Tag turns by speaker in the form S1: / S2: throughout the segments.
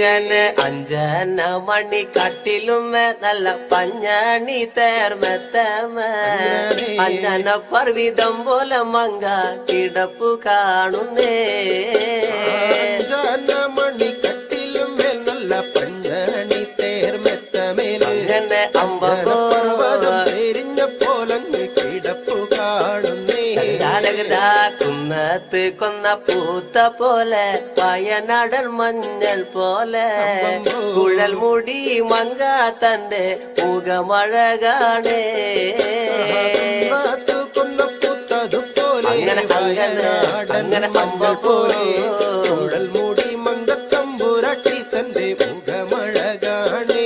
S1: சிங்கன்னு அஞ்சன மணி கட்டிலும் நல்ல பஞ்சாணி தேர் மெத்தம. அஞ்சன பர்விதம் போல
S2: மங்கா கிடப்பு காணுந்தே மணி கட்டிலும் நல்ல
S1: பஞ்சாணி தேர்
S2: மெத்தமே. அம்போ தெரிஞ்ச போலங்க கிட
S1: ഗാനഗദാ കുന്നത്ത് കൊന്ന പൂത്ത പോലെ വയനാടൻ മഞ്ഞൾ പോലെ. കുഴൽ മുടി മങ്ക തന്റെ മുഖമഴകാണേ. അങ്ങനെ, അങ്ങനെ,
S2: പോലെ. കുഴൽ മുടി മങ്കത്തമ്പുരട്ടി തന്റെ മുഖമഴ കാണേ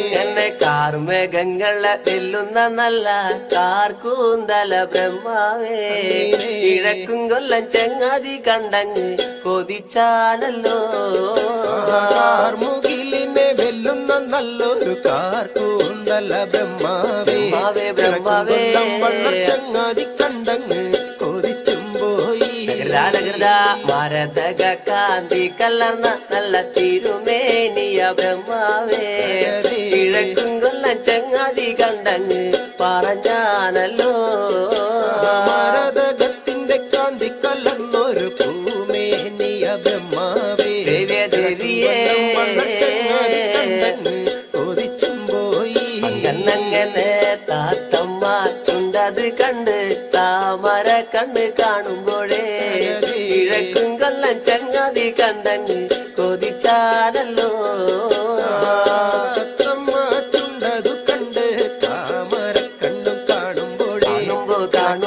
S1: അങ്ങനെ കാർമേഘങ്ങളെ വെല്ലുന്ന നല്ല കാർക്കൂന്തല ബ്രഹ്മാവേ. കിഴക്കും കൊല്ലം ചെങ്ങാതി കണ്ടങ്ങ് കൊതിച്ചാലല്ലോ.
S2: മുകിലിനെ വെല്ലുന്ന നല്ലൊരു കാർക്കൂന്തല ബ്രഹ്മാവേ.
S1: ബ്രഹ്മാവേ,
S2: ചെങ്ങാതി കണ്ടങ്ങ് കൊതിച്ചും പോയി.
S1: മരതക കാന്തി കലർന്ന നല്ല തിരുമേനിയ ബ്രഹ്മാവേ. കിഴക്കും കൊല്ലം ചെങ്ങാതി കണ്ടങ്ങ് പറഞ്ഞാനല്ലോ അങ്ങനെ താത്തമ്മ ചുണ്ടത് കണ്ട് താമര കണ്ട് കാണുമ്പോഴേ കിഴക്കും കൊല്ലം ചങ്ങാതി കണ്ടങ്ങ് കൊതിച്ചാലല്ലോ. കാണുമ്പോ കാണുമ്പോ